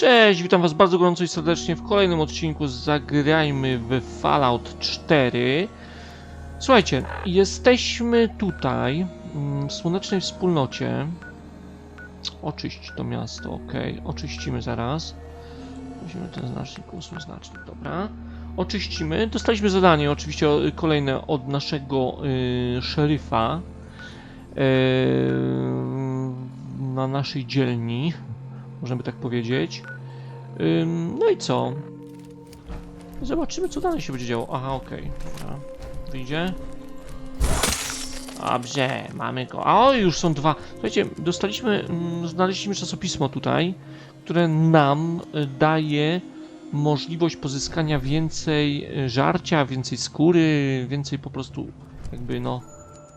Cześć, witam was bardzo gorąco i serdecznie w kolejnym odcinku Zagrajmy w Fallout 4. Słuchajcie, jesteśmy tutaj mm, w słonecznej wspólnocie. Oczyść to miasto, ok. Oczyścimy zaraz. Weźmiemy ten znacznik, ósmy znacznik, dobra. Oczyścimy. Dostaliśmy zadanie, oczywiście kolejne od naszego y, szeryfa y, na naszej dzielni, można by tak powiedzieć. Ym, no i co? Zobaczymy, co dalej się będzie działo. Aha, okej. Dobra. Wyjdzie. Dobrze, mamy go. A o, już są dwa. Słuchajcie, dostaliśmy, mm, znaleźliśmy czasopismo tutaj, które nam y, daje możliwość pozyskania więcej y, żarcia, więcej skóry, więcej po prostu jakby no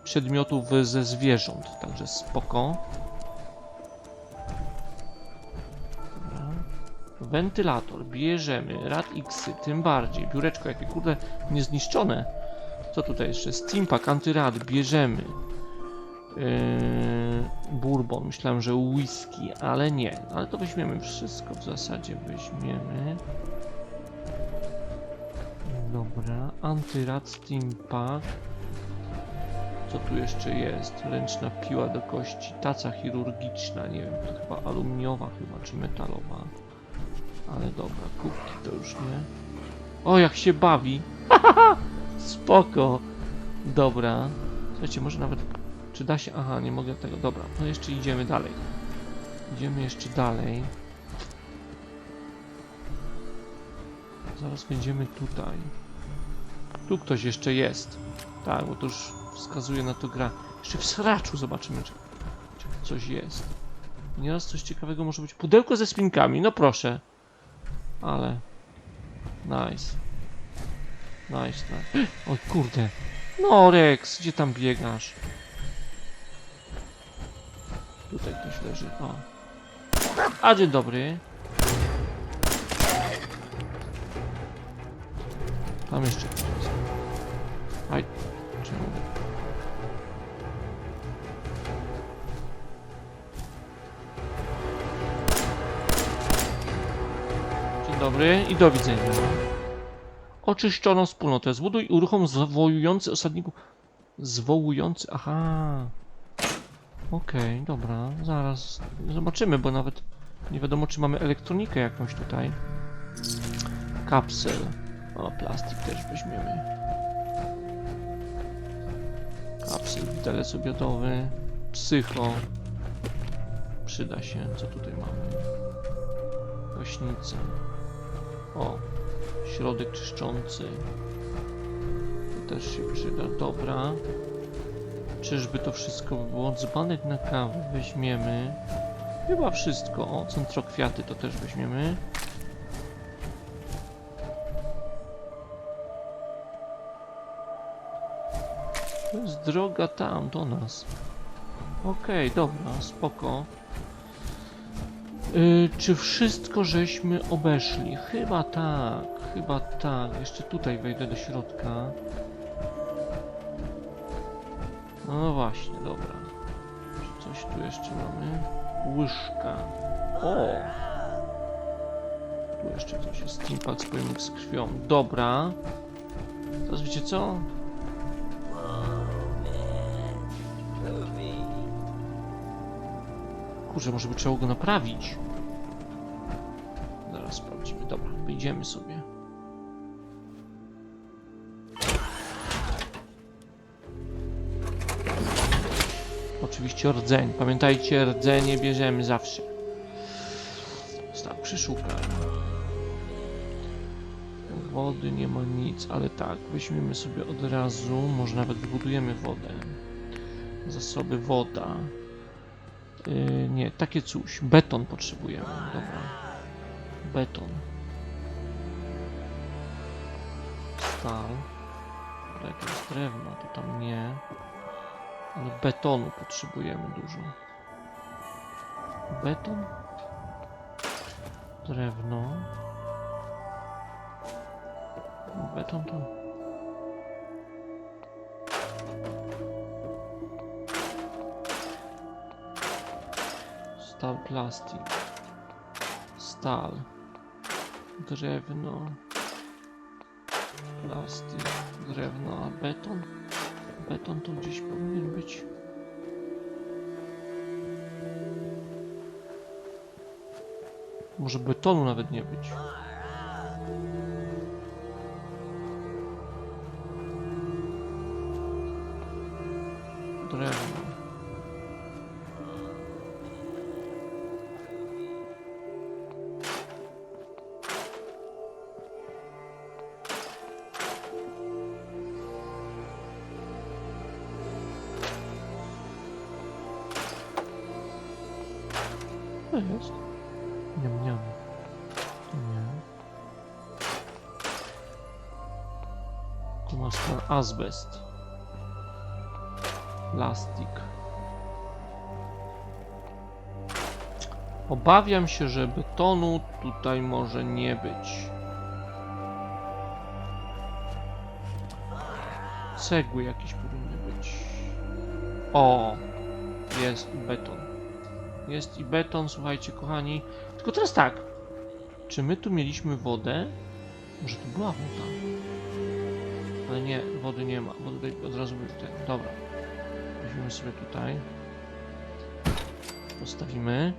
przedmiotów ze zwierząt. Także spoko. Wentylator, bierzemy, rad X, tym bardziej. Biureczko jakie kurde niezniszczone. Co tutaj jeszcze? Steampack, antyrad, bierzemy. Yy, bourbon, myślałem, że whisky, ale nie. Ale to weźmiemy wszystko w zasadzie, weźmiemy. Dobra, antyrad, steampack. Co tu jeszcze jest? Ręczna piła do kości, taca chirurgiczna, nie wiem, to chyba aluminiowa chyba, czy metalowa. Ale dobra, kubki to już nie. O, jak się bawi! Spoko! Dobra. Słuchajcie, może nawet... Czy da się... Aha, nie mogę tego... Dobra, no jeszcze idziemy dalej. Idziemy jeszcze dalej. Zaraz będziemy tutaj. Tu ktoś jeszcze jest. Tak, bo to już wskazuje na to gra. Jeszcze w sraczu zobaczymy, czy, czy coś jest. Nieraz coś ciekawego może być. Pudełko ze spinkami, no proszę. Ale... Nice. Nice, nice. Oj, kurde. No, Rex, gdzie tam biegasz? Tutaj ktoś leży. O. A, dzień dobry. Tam jeszcze ktoś. Aj, czemu? Dobry i do widzenia. Oczyszczoną wspólnotę. Zbuduj i uruchom zwołujący osadników. Zwołujący. Aha. Okej, dobra. Zaraz zobaczymy, bo nawet nie wiadomo, czy mamy elektronikę jakąś tutaj. Kapsel. O, plastik też weźmiemy. Kapsel, widelec obiodowy. Psycho. Przyda się. Co tutaj mamy? Gaśnica. O, środek czyszczący. To też się przyda. Dobra. Czyżby to wszystko było? Dzbanek na kawę weźmiemy. Chyba wszystko. O, centrokwiaty to też weźmiemy. To jest droga tam, do nas. Okej, dobra, spoko. Y, czy wszystko żeśmy obeszli? Chyba tak, chyba tak. Jeszcze tutaj wejdę do środka. No, no właśnie, dobra. Coś tu jeszcze mamy? Łyżka. O! Tu jeszcze coś jest. Steampack z krwią. Dobra. Teraz wiecie co? Kurczę, może by trzeba go naprawić. Zaraz sprawdzimy. Dobra, wyjdziemy sobie. Oczywiście rdzeń. Pamiętajcie, rdzenie bierzemy zawsze. Tak, przeszukam. Wody nie ma nic, ale tak, weźmiemy sobie od razu, może nawet wybudujemy wodę. Zasoby woda. Yy, nie, takie coś. Beton potrzebujemy. Dobra. Beton. Stal. Dobra, jak jest drewno, to tam nie. Ale betonu potrzebujemy dużo. Beton. Drewno. Beton to... Stal plastik. stal, drewno, plastik, drewno, a beton? Beton to gdzieś powinien być. Może betonu nawet nie być. Niam, niam. Nie. Tu masz ten azbest. Plastik. Obawiam się, że betonu tutaj może nie być. Cegły jakieś powinny być. O! Jest beton. Jest i beton, słuchajcie, kochani. Tylko teraz tak. Czy my tu mieliśmy wodę? Może tu była woda? Ale nie, wody nie ma. Wody tutaj od razu był ten. Dobra. Weźmiemy sobie tutaj. Postawimy.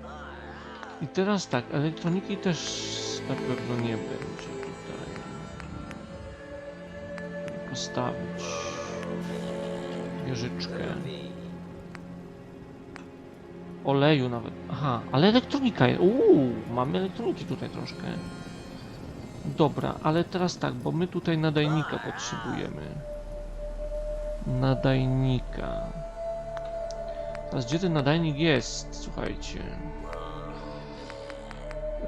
I teraz tak, elektroniki też na pewno nie będzie tutaj. Postawić wieżyczkę. Oleju nawet. Aha, ale elektronika jest. Uuu, mamy elektroniki tutaj troszkę. Dobra, ale teraz tak, bo my tutaj nadajnika potrzebujemy. Nadajnika. Teraz gdzie ten nadajnik jest? Słuchajcie.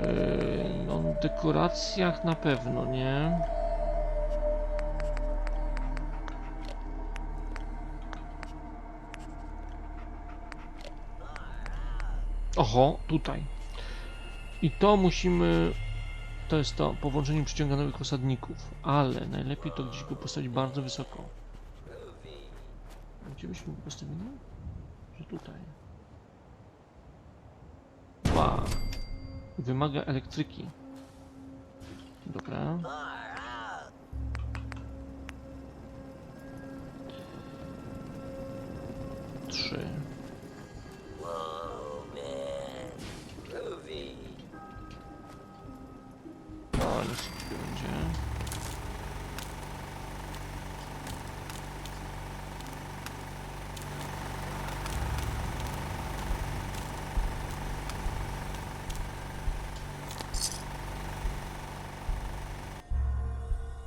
Yy, no, w dekoracjach na pewno, nie? Oho, tutaj. I to musimy. To jest to po włączeniu przyciąga nowych osadników, ale najlepiej to gdzieś go postawić bardzo wysoko. Gdzie byśmy go postawili? Że tutaj. Wow. Wymaga elektryki. Dobra. Trzy. Ale szybko będzie.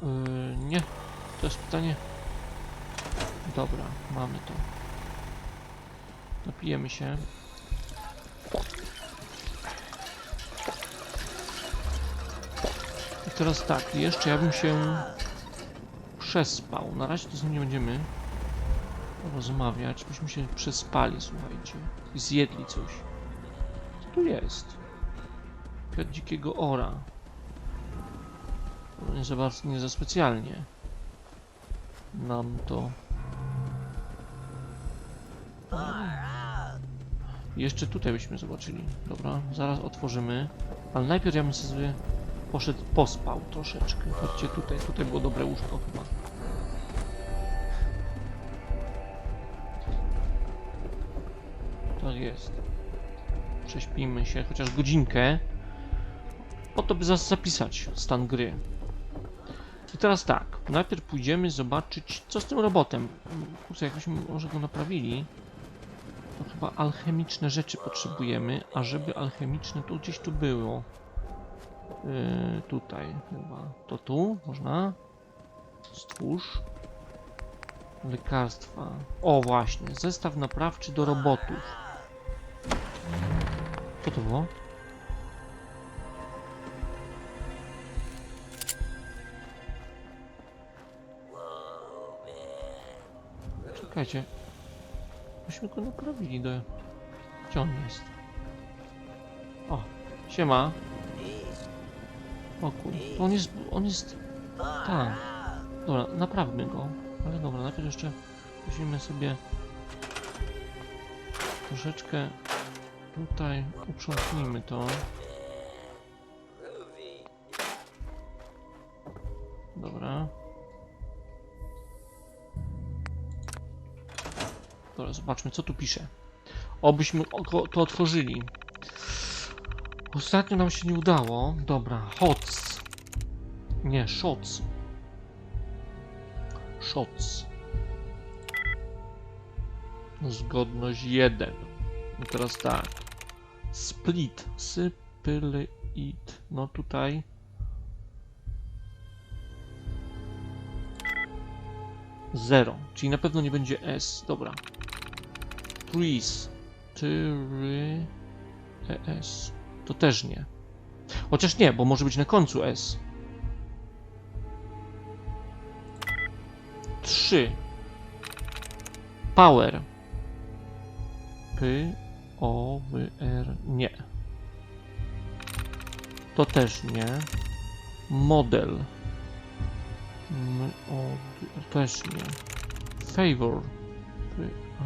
Yy, nie, to jest pytanie. Dobra, mamy to. Napijemy się. Teraz tak, jeszcze ja bym się przespał. Na razie to z nim nie będziemy rozmawiać. Byśmy się przespali, słuchajcie. I zjedli coś. Co tu jest? Kwiat dzikiego ora. No Nie za bardzo, nie za specjalnie. Nam to... Jeszcze tutaj byśmy zobaczyli. Dobra, zaraz otworzymy. Ale najpierw ja bym sobie poszedł, pospał troszeczkę. Chodźcie tutaj, tutaj było dobre łóżko chyba. Tak jest. Prześpijmy się, chociaż godzinkę. Po to by zapisać stan gry. I teraz tak, najpierw pójdziemy zobaczyć, co z tym robotem. Kurczę, jakbyśmy może go naprawili. To chyba alchemiczne rzeczy potrzebujemy, a żeby alchemiczne, to gdzieś tu było. Yy, tutaj chyba. To tu można. Stwórz. Lekarstwa. O właśnie, zestaw naprawczy do robotów. Co to było? Czekajcie. Myśmy go naprawili do... Gdzie on jest? O, siema. O kur... On jest... on jest... Tak. Dobra, naprawmy go. Ale dobra, najpierw jeszcze musimy sobie troszeczkę tutaj uprzątnijmy to. Dobra. Dobra, zobaczmy co tu pisze. Obyśmy to otworzyli. Ostatnio nam się nie udało. Dobra, HOTS. Nie, SHOTS. SHOTS. Zgodność 1. I teraz tak. Split. Sypylit. No tutaj. Zero. Czyli na pewno nie będzie S. Dobra. Freeze. Tyry. ES. To też nie. Chociaż nie, bo może być na końcu S. 3. Power. P, O, W, R. Nie. To też nie. Model. M, O, D, też nie. Favor. P, A.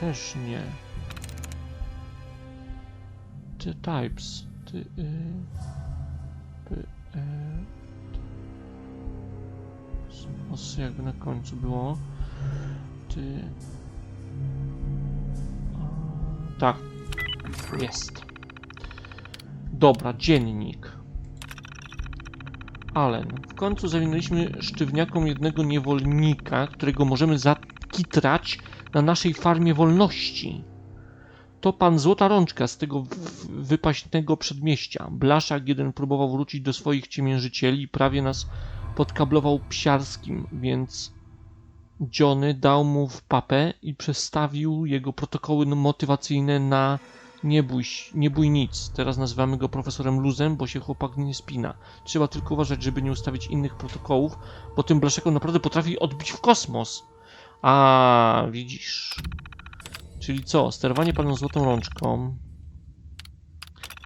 Też nie. Ty types. Ty, y. Os jakby na końcu było. Ty. Tak. Jest. Dobra, dziennik. Allen. W końcu zawinęliśmy sztywniakom jednego niewolnika, którego możemy zakitrać na naszej farmie wolności. To pan Złota Rączka z tego wypaśnego przedmieścia. Blaszak jeden próbował wrócić do swoich ciemiężycieli i prawie nas podkablował psiarskim, więc Johnny dał mu w papę i przestawił jego protokoły motywacyjne na nie bój, nie bój nic. Teraz nazywamy go profesorem Luzem, bo się chłopak nie spina. Trzeba tylko uważać, żeby nie ustawić innych protokołów, bo tym blaszakom naprawdę potrafi odbić w kosmos. A, widzisz. Czyli co? Sterowanie paną złotą rączką.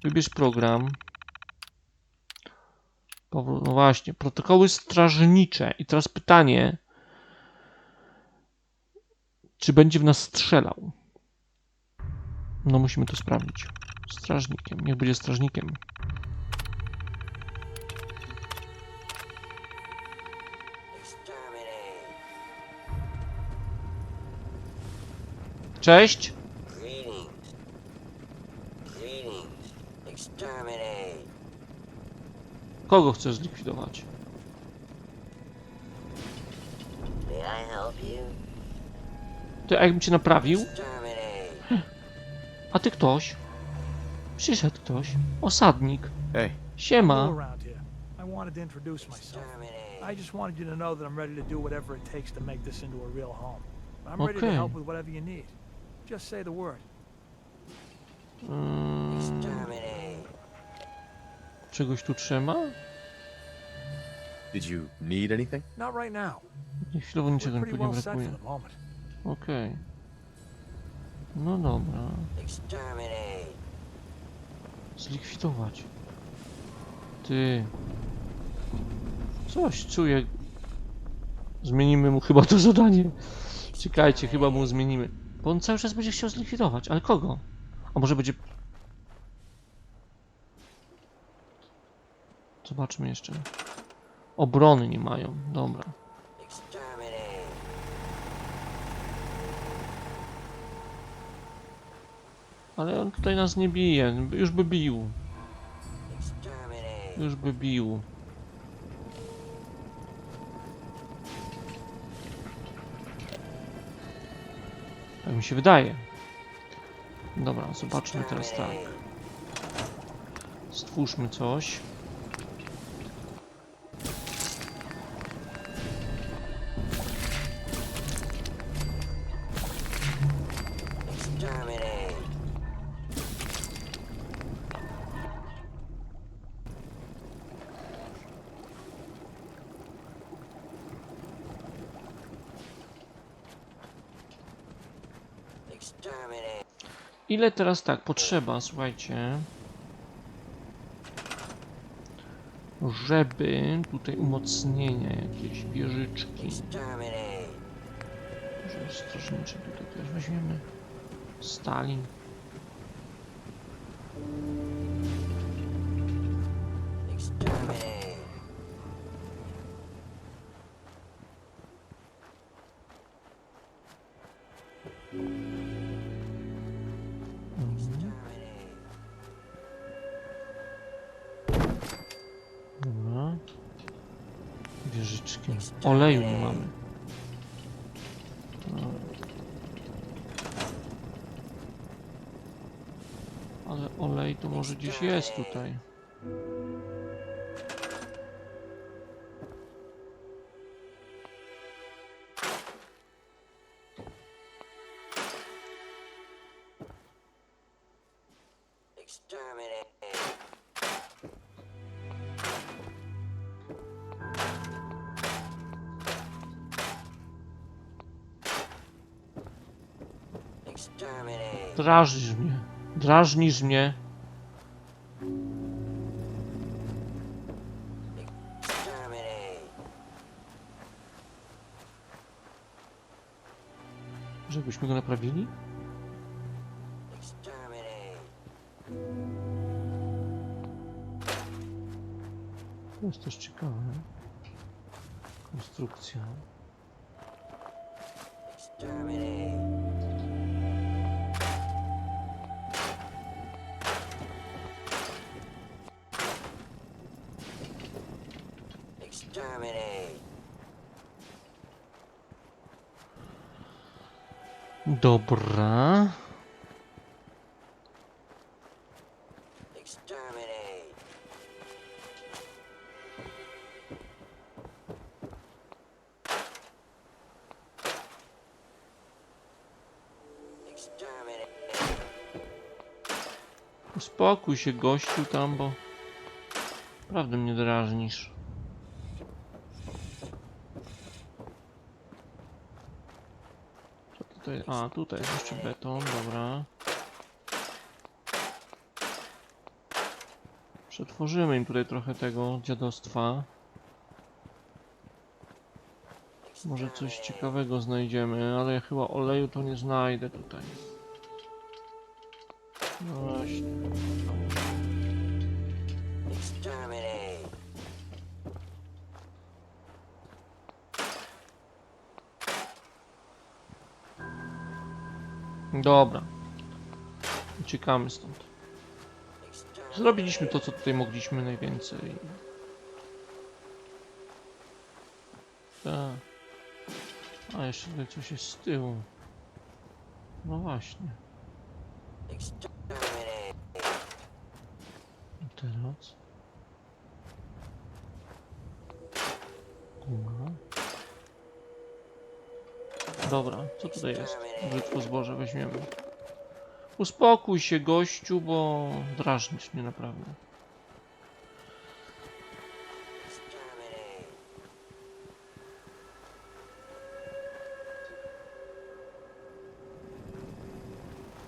Wybierz program. No właśnie, protokoły strażnicze. I teraz pytanie, czy będzie w nas strzelał? No musimy to sprawdzić. Strażnikiem. Niech będzie strażnikiem. Cześć! Kogo chcesz zlikwidować? To jakbym cię naprawił, a ty ktoś? Przyszedł ktoś. Osadnik. Hey, Siema. I wanted to introduce myself. Exterminate. I just wanted you to know that I'm ready to do whatever it takes to make this into a real home. I'm ready to help with whatever you need. Just say the word. Mm, Exterminate. czegoś tu trzyma? did you need anything? Not right now. Nie, Chwilowo niczego nie well set for brakuje. the moment. Okej. No dobra. Exterminate. Zlikwidować. Ty. Coś czuję. Zmienimy mu chyba to zadanie. Czekajcie, chyba mu zmienimy. Bo on cały czas będzie chciał zlikwidować, ale kogo? A może będzie... Zobaczmy jeszcze. Obrony nie mają, dobra. Ale on tutaj nas nie bije, już by bił. Już by bił. Tak mi się wydaje. Dobra, zobaczmy teraz tak. Stwórzmy coś. Ile teraz tak potrzeba, słuchajcie. Żeby tutaj umocnienia jakieś wieżyczki. Może strażnicze tutaj też weźmiemy. Stalin. Oleju nie mamy. Ale olej to może gdzieś jest tutaj. Drażnisz mnie. Drażnisz mnie. Żebyśmy go naprawili? To jest też ciekawe. Konstrukcja. Exterminate. Dobra. Uspokój się gościu tam, bo... Prawdę mnie drażnisz. A, tutaj jest jeszcze beton, dobra. Przetworzymy im tutaj trochę tego dziadostwa. Może coś ciekawego znajdziemy, ale ja chyba oleju to nie znajdę tutaj. No właśnie. Dobra. Uciekamy stąd. Zrobiliśmy to, co tutaj mogliśmy najwięcej. Tak. A jeszcze tutaj coś jest z tyłu. No właśnie. I teraz. Guma. Dobra, co tutaj jest? Brzydko zboże weźmiemy. Uspokój się gościu, bo drażnisz mnie naprawdę.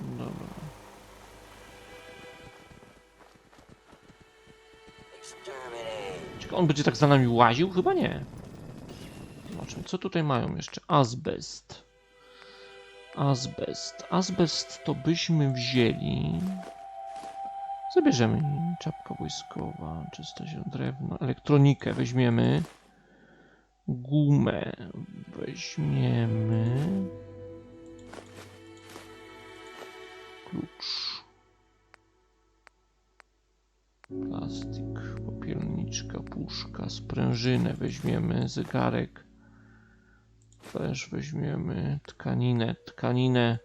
Dobra. Ciekawe, on będzie tak za nami łaził? Chyba nie. Zobaczmy, co tutaj mają jeszcze? Azbest. Azbest. Azbest to byśmy wzięli. Zabierzemy czapka wojskowa, czyste się drewno, elektronikę weźmiemy. Gumę weźmiemy. Klucz. Plastik, popielniczka, puszka, sprężynę weźmiemy, zegarek. Też weźmiemy tkaninę, tkaninę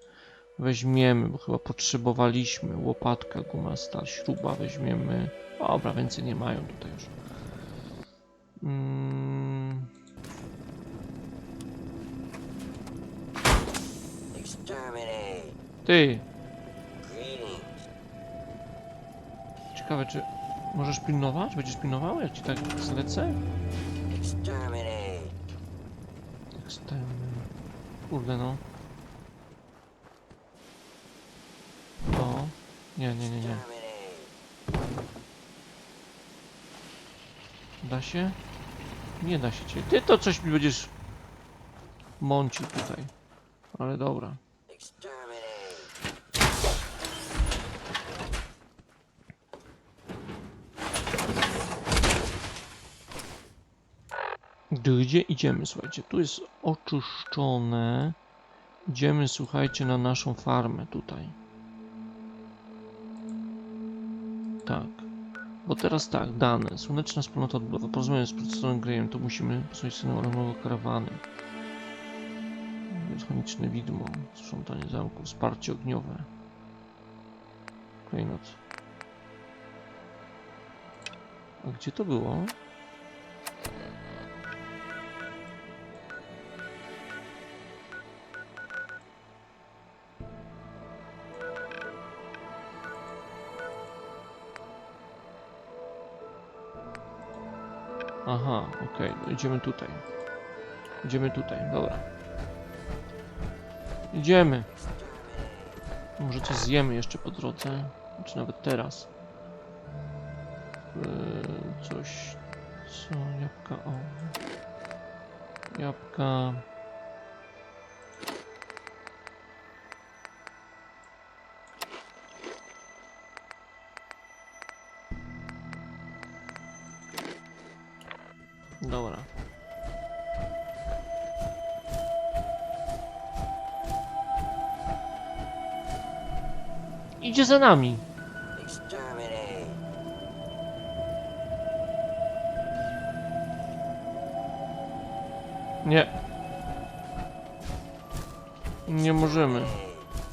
weźmiemy, bo chyba potrzebowaliśmy. Łopatka, guma, stal, śruba weźmiemy. Dobra, więcej nie mają tutaj już. Mm, ty, ciekawe czy możesz pilnować? Będziesz pilnował, jak ci tak zlecę? Kurde no. O. Nie, nie, nie, nie. Da się? Nie da się cię. Ty to coś mi będziesz mącił tutaj. Ale dobra. Exterminate. Gdzie idziemy, słuchajcie? Tu jest oczyszczone. Idziemy, słuchajcie, na naszą farmę tutaj. Tak. Bo teraz tak, dane. Słoneczna wspólnota odbudowa. Porozumienie z procesorem Greyem, to musimy synu alarmowo karawany. Mechaniczne widmo, sprzątanie zamku, wsparcie ogniowe. Klejnot. A gdzie to było? Aha, okej, no idziemy tutaj. Idziemy tutaj, dobra. Idziemy. Może coś zjemy jeszcze po drodze, czy nawet teraz. Eee, coś, co, jabłka, o. Jabłka. Za nami. Nie. Nie możemy.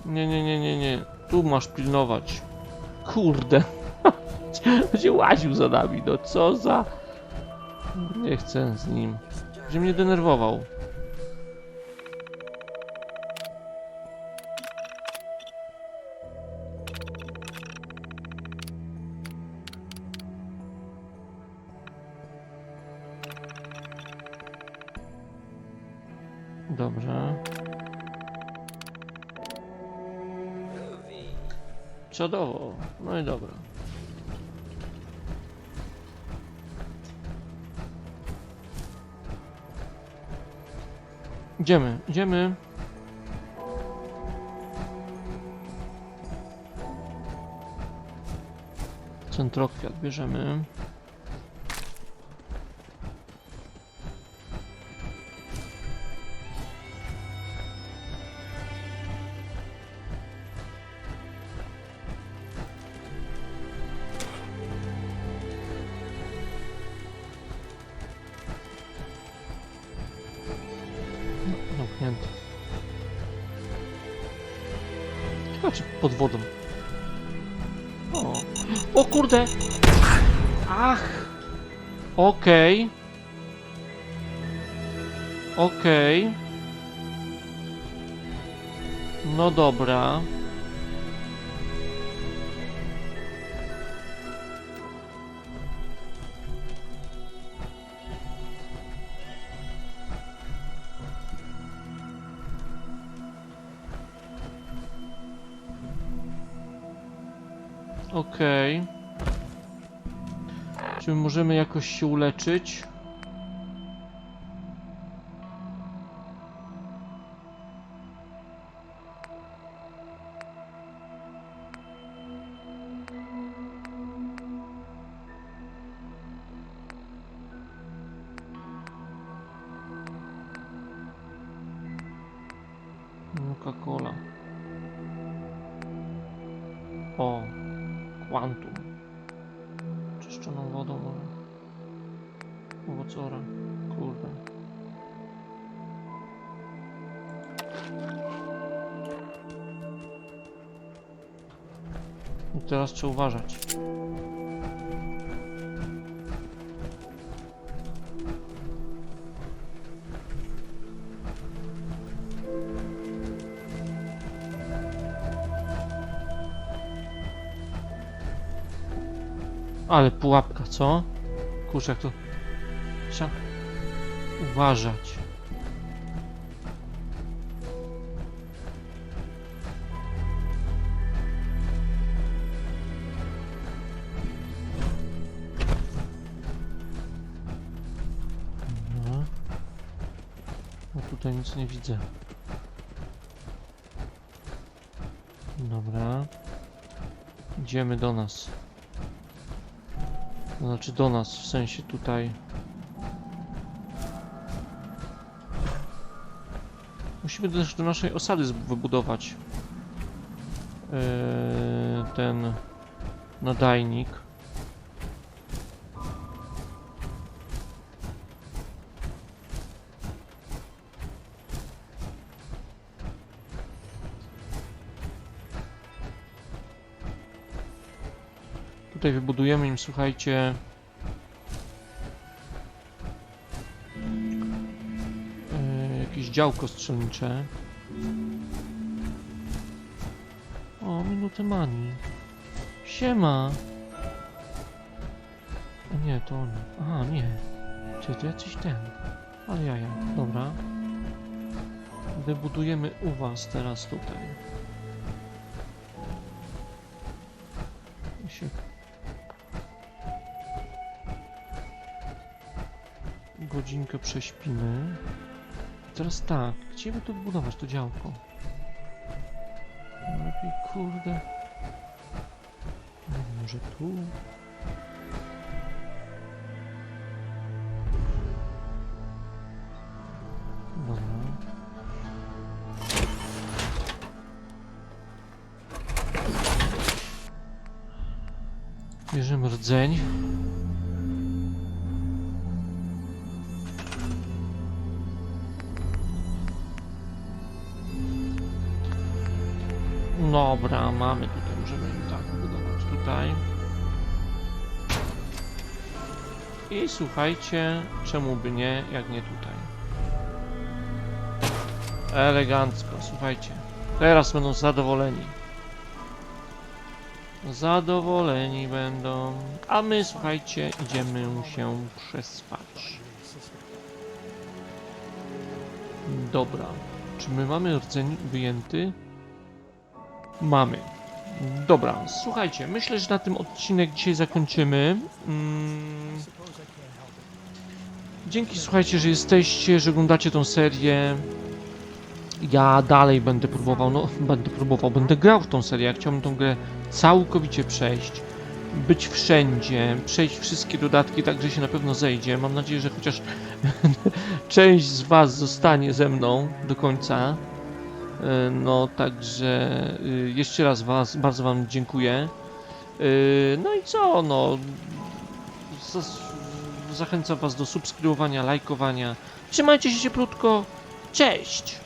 Nie, nie, nie, nie, nie. Tu masz pilnować. Kurde. Będzie łaził za nami, no co za... Nie chcę z nim. Będzie mnie denerwował. Czadowo. No i dobra. Idziemy, idziemy. Centrokwiat bierzemy. Pod wodą. O. O kurde! Ach! Okej. Okej. No dobra. Okej. Czy my możemy jakoś się uleczyć? Uważać. Ale pułapka, co? Kurczę, jak to... Trzeba uważać. Nic nie widzę. Dobra. Idziemy do nas. Znaczy do nas, w sensie tutaj. Musimy też do naszej osady wybudować yy, ten nadajnik. Tutaj wybudujemy im, słuchajcie... e, Jakieś działko strzelnicze. O, minuty mani. Siema! A nie, to on. Aha, nie. Czy to jakiś ten. Ale jaja, dobra. Wybudujemy u was teraz tutaj. Godzinkę prześpimy. Teraz tak, gdzie by tu budować to działko? No Lepiej kurde. Wiem, może tu? Bierzemy rdzeń. Dobra, mamy tutaj, możemy im tak budować tutaj. I słuchajcie, czemu by nie, jak nie tutaj. Elegancko, słuchajcie. Teraz będą zadowoleni. Zadowoleni będą. A my, słuchajcie, idziemy się przespać. Dobra. Czy my mamy rdzeń wyjęty? Mamy. Dobra, słuchajcie, myślę, że na tym odcinek dzisiaj zakończymy. Mm. Dzięki, słuchajcie, że jesteście, że oglądacie tą serię. Ja dalej będę próbował, no będę próbował, będę grał w tą serię. Ja chciałbym tą grę całkowicie przejść, być wszędzie, przejść wszystkie dodatki, tak że się na pewno zejdzie. Mam nadzieję, że chociaż część z Was zostanie ze mną do końca. E, No, także y, jeszcze raz was, bardzo Wam dziękuję. Y, No i co, no. Zachęcam Was do subskrybowania, lajkowania. Trzymajcie się cieplutko. Cześć!